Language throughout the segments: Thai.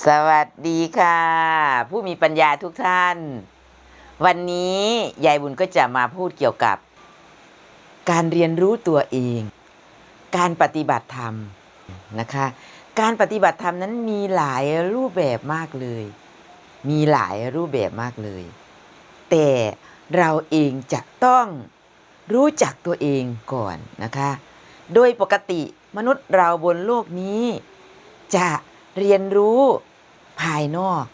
สวัสดีค่ะ ผู้มีปัญญาทุกท่าน วันนี้ยายบุญก็จะมาพูดเกี่ยวกับ การเรียนรู้ตัวเอง การปฏิบัติธรรมนะคะ การปฏิบัติธรรมนั้นมีหลายรูปแบบมากเลย มีหลายรูปแบบมากเลย แต่เราเองจะต้องรู้จักตัวเองก่อนนะคะ โดยปกติมนุษย์เราบนโลกนี้จะ เรียนรู้ภายนอก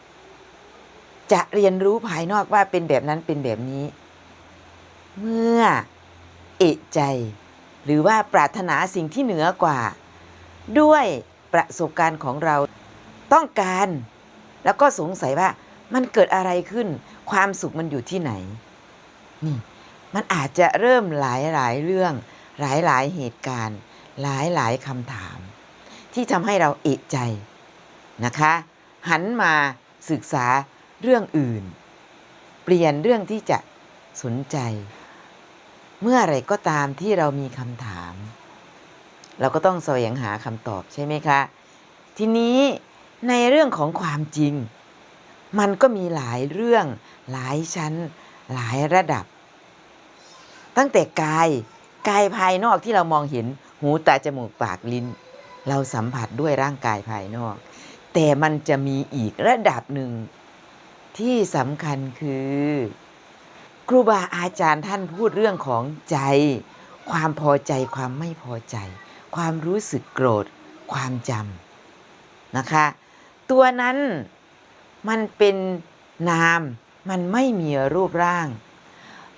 จะเรียนรู้ภายนอกว่าเป็นแบบนั้นเป็นแบบนี้ เมื่อเอะใจ หรือว่าปรารถนาสิ่งที่เหนือกว่า ด้วยประสบการณ์ของเราต้องการ แล้วก็สงสัยว่ามันเกิดอะไรขึ้น ความสุขมันอยู่ที่ไหน นี่ มันอาจจะเริ่มหลายหลายเรื่อง หลายหลายเหตุการณ์ หลายหลายคำถาม ที่ทำให้เราเอะใจ นะคะ หันมาศึกษาเรื่องอื่น เปลี่ยนเรื่องที่จะสนใจ เมื่อไรก็ตามที่เรามีคำถาม เราก็ต้องแสวงหาคำตอบใช่ไหมคะ ทีนี้ในเรื่องของความจริง มันก็มีหลายเรื่องหลายชั้น หลายระดับ ตั้งแต่กายกายภายนอกที่เรามองเห็นหูตาจมูกปากลิ้น เราสัมผัสด้วยร่างกายภายนอก แต่มันจะมีอีกระดับหนึ่งที่สำคัญคือ ครูบาอาจารย์ท่านพูดเรื่องของใจ ความพอใจความไม่พอใจ ความรู้สึกโกรธ ความจำนะคะ ตัวนั้นมันเป็นนามมันไม่มีรูปร่าง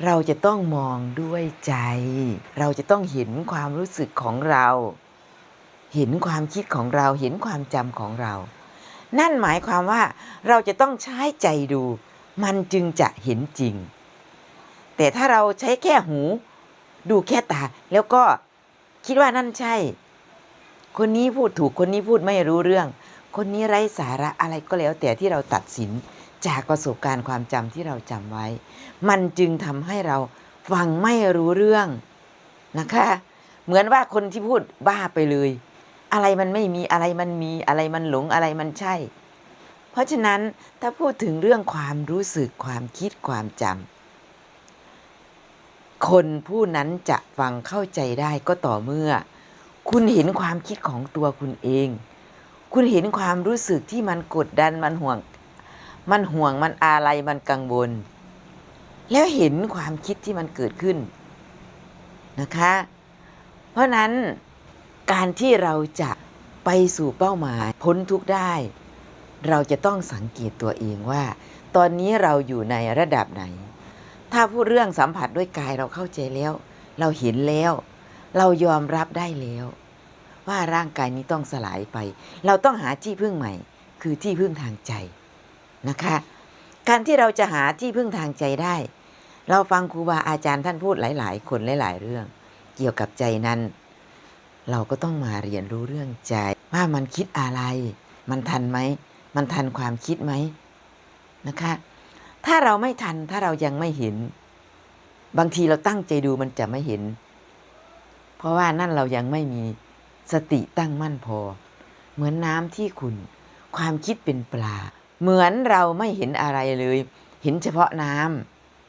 เราจะต้องมองด้วยใจ เราจะต้องเห็นความรู้สึกของเรา เห็นความคิดของเราเห็นความจำของเรา นั่นหมายความว่าเราจะต้องใช้ใจดู มันจึงจะเห็นจริง แต่ถ้าเราใช้แค่หู ดูแค่ตา แล้วก็คิดว่านั่นใช่ คนนี้พูดถูกคนนี้พูดไม่รู้เรื่อง คนนี้ไร้สาระอะไรก็แล้ว แต่ที่เราตัดสินจากประสบการณ์ความจำที่เราจำไว้ มันจึงทำให้เราฟังไม่รู้เรื่องนะคะ เหมือนว่าคนที่พูดบ้าไปเลย อะไรมันไม่มีอะไรมันมีอะไรมันหลงอะไรมันใช่ เพราะฉะนั้นถ้าพูดถึงเรื่องความรู้สึกความคิดความจำคนผู้นั้นจะฟังเข้าใจได้ก็ต่อเมื่อ คุณเห็นความคิดของตัวคุณเอง คุณเห็นความรู้สึกที่มันกดดันมันห่วง มันห่วงมันอะไรมันกังวล แล้วเห็นความคิดที่มันเกิดขึ้นนะคะ เพราะนั้น การที่เราจะไปสู่เป้าหมายพ้นทุกได้ เราจะต้องสังเกตตัวเองว่า ตอนนี้เราอยู่ในระดับไหน ถ้าพูดเรื่องสัมผัสด้วยกายเราเข้าใจแล้ว เราเห็นแล้ว เรายอมรับได้แล้ว ว่าร่างกายนี้ต้องสลายไป เราต้องหาที่พึ่งใหม่ คือที่พึ่งทางใจนะคะ การที่เราจะหาที่พึ่งทางใจได้ เราฟังครูบาอาจารย์ท่านพูดหลาย ๆ คนหลาย ๆ เรื่อง เกี่ยวกับใจนั้น เราก็ต้องมาเรียนรู้เรื่องใจ ว่ามันคิดอะไร มันทันไหม มันทันความคิดไหมนะคะ ถ้าเราไม่ทันถ้าเรายังไม่เห็น บางทีเราตั้งใจดูมันจะไม่เห็น เพราะว่านั่นเรายังไม่มีสติตั้งมั่นพอ เหมือนน้ำที่ขุ่นความคิดเป็นปลา เหมือนเราไม่เห็นอะไรเลย เห็นเฉพาะน้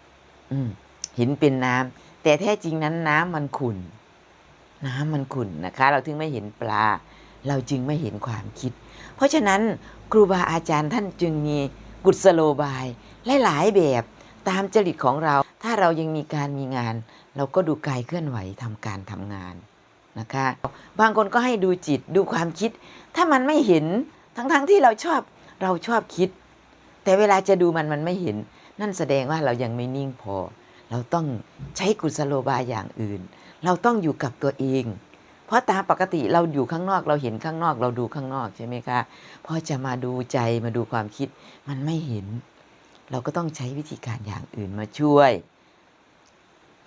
ำเห็นเป็นน้ำแต่แท้จริงนั้นน้ำมันขุ่น น้ำมันขุ่นนะคะ เราถึงไม่เห็นปลา เราจึงไม่เห็นความคิด เพราะฉะนั้นครูบาอาจารย์ท่านจึงมีกุศโลบายหลายๆแบบตามจริตของเรา ถ้าเรายังมีการมีงาน เราก็ดูกายเคลื่อนไหวทำการทำงานนะคะ บางคนก็ให้ดูจิตดูความคิด ถ้ามันไม่เห็นทั้งๆที่เราชอบเราชอบคิด แต่เวลาจะดูมันมันไม่เห็น นั่นแสดงว่าเรายังไม่นิ่งพอ เราต้องใช้กุศโลบายอย่างอื่น เราต้องอยู่กับตัวเอง เพราะตามปกติเราอยู่ข้างนอกเราเห็นข้างนอก เราดูข้างนอกใช่ไหมคะพอจะมาดูใจมาดูความคิด มันไม่เห็น เราก็ต้องใช้วิธีการอย่างอื่นมาช่วย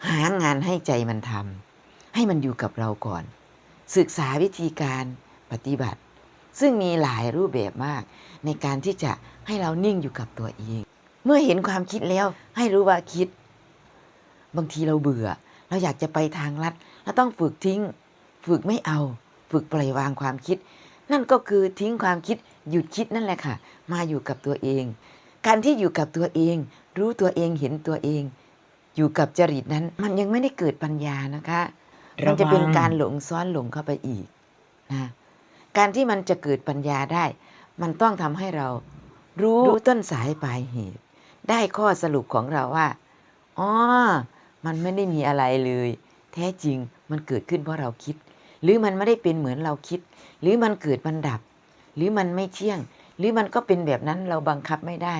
หางานให้ใจมันทำให้มันอยู่กับเราก่อน ศึกษาวิธีการปฏิบัติ ซึ่งมีหลายรูปแบบมาก ในการที่จะให้เรานิ่งอยู่กับตัวเอง เมื่อเห็นความคิดแล้วให้รู้ว่าคิด บางทีเราเบื่อ เราอยากจะไปทางลัดเราต้องฝึกทิ้ง ฝึกไม่เอา ฝึกปล่อยวางความคิด นั่นก็คือทิ้งความคิดหยุดคิดนั่นแหละค่ะ มาอยู่กับตัวเอง การที่อยู่กับตัวเอง รู้ตัวเองเห็นตัวเอง อยู่กับจริตนั้น มันยังไม่ได้เกิดปัญญานะคะมันจะเป็นการหลงซ้อนหลงเข้าไปอีกนะการที่มันจะเกิดปัญญาได้ มันต้องทำให้เรารู้ต้นสายปลายเหตุ ได้ข้อสรุปของเราว่าอ๋อ มันไม่ได้มีอะไรเลย แท้จริงมันเกิดขึ้นเพราะเราคิด หรือมันไม่ได้เป็นเหมือนเราคิด หรือมันเกิดมันดับ หรือมันไม่เที่ยง หรือมันก็เป็นแบบนั้นเราบังคับไม่ได้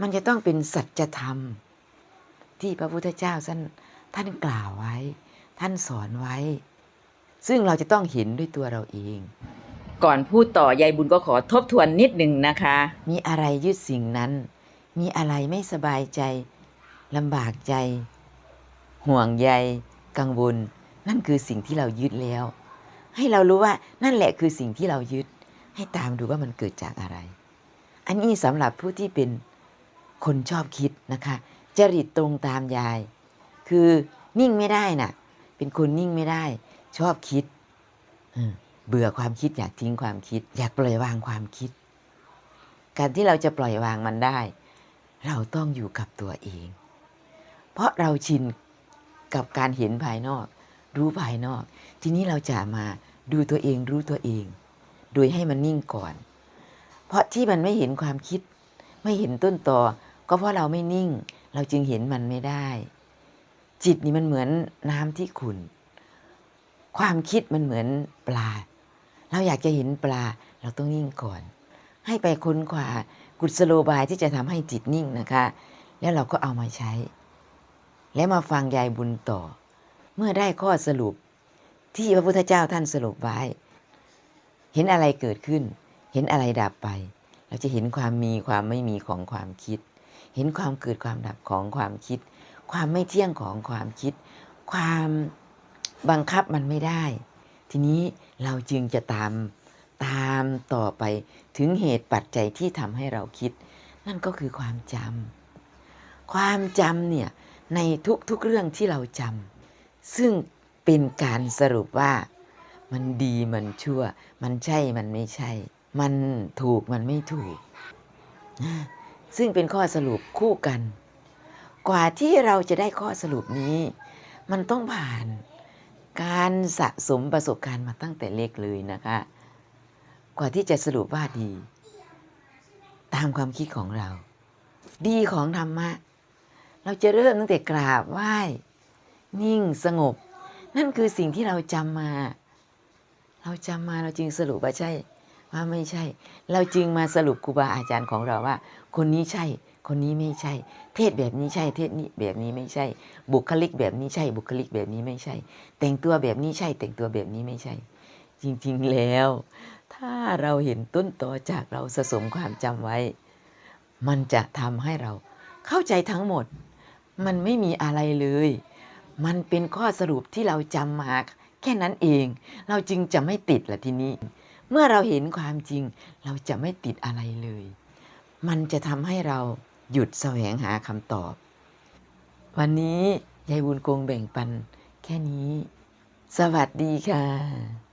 มันจะต้องเป็นสัจธรรม ที่พระพุทธเจ้าท่านท่านกล่าวไว้ ท่านสอนไว้ ซึ่งเราจะต้องเห็นด้วยตัวเราเอง ก่อนพูดต่อยายบุญก็ขอทบทวนนิดหนึ่งนะคะ มีอะไรยึดสิ่งนั้น มีอะไรไม่สบายใจลำบากใจ ห่วงใย กังวล นั่นคือสิ่งที่เรายึดแล้ว ให้เรารู้ว่านั่นแหละคือสิ่งที่เรายึด ให้ตามดูว่ามันเกิดจากอะไร อันนี้สำหรับผู้ที่เป็นคนชอบคิดนะคะ จริตตรงตามยาย คือนิ่งไม่ได้น่ะ เป็นคนนิ่งไม่ได้ ชอบคิดเออเบื่อความคิดอยากทิ้งความคิด อยากปล่อยวางความคิด การที่เราจะปล่อยวางมันได้ เราต้องอยู่กับตัวเอง เพราะเราชิน กับการเห็นภายนอก รู้ภายนอก ทีนี้เราจะมาดูตัวเองรู้ตัวเอง โดยให้มันนิ่งก่อน เพราะที่มันไม่เห็นความคิด ไม่เห็นต้นตอก็เพราะเราไม่นิ่ง เราจึงเห็นมันไม่ได้ จิตนี่มันเหมือนน้ำที่ขุ่นความคิดมันเหมือนปลา เราอยากจะเห็นปลา เราต้องนิ่งก่อน ให้ไปค้นคว้ากุศโลบายที่จะทำให้จิตนิ่งนะคะ แล้วเราก็เอามาใช้ แล้วมาฟังยายบุญต่อ เมื่อได้ข้อสรุปที่พระพุทธเจ้าท่านสรุปไว้ เห็นอะไรเกิดขึ้น เห็นอะไรดับไป เราจะเห็นความมีความไม่มีของความคิด เห็นความเกิดความดับของความคิด ความไม่เที่ยงของความคิด ความบังคับมันไม่ได้ ทีนี้เราจึงจะตามตามต่อไปถึงเหตุปัจจัยที่ทำให้เราคิด นั่นก็คือความจำความจำเนี่ย ในทุกๆเรื่องที่เราจำซึ่งเป็นการสรุปว่า มันดีมันชั่ว มันใช่มันไม่ใช่ มันถูกมันไม่ถูก ซึ่งเป็นข้อสรุปคู่กัน กว่าที่เราจะได้ข้อสรุปนี้ มันต้องผ่านการสะสมประสบการณ์มาตั้งแต่เล็กเลยนะคะ กว่าที่จะสรุปว่าดี ตามความคิดของเรา ดีของธรรมะ เราจะเริ่มตั้งแต่กราบไหว้ นิ่งสงบ นั่นคือสิ่งที่เราจำมา เราจำมาเราจึงสรุปว่าใช่ ว่าไม่ใช่ เราจึงมาสรุปครูบาอาจารย์ของเราว่า คนนี้ใช่ คนนี้ไม่ใช่ เทศแบบนี้ใช่ เทศนี้แบบนี้ไม่ใช่ บุคลิกแบบนี้ใช่ บุคลิกแบบนี้ไม่ใช่ แต่งตัวแบบนี้ใช่ แต่งตัวแบบนี้ไม่ใช่ จริงๆแล้ว ถ้าเราเห็นต้นตอจากเราสะสมความจำไว้ มันจะทำให้เราเข้าใจทั้งหมด มันไม่มีอะไรเลย มันเป็นข้อสรุปที่เราจำมาแค่นั้นเอง เราจึงจะไม่ติดละทีนี้ เมื่อเราเห็นความจริง เราจะไม่ติดอะไรเลย มันจะทำให้เราหยุดแสวงหาคำตอบ วันนี้ยายบุญคงแบ่งปันแค่นี้ สวัสดีค่ะ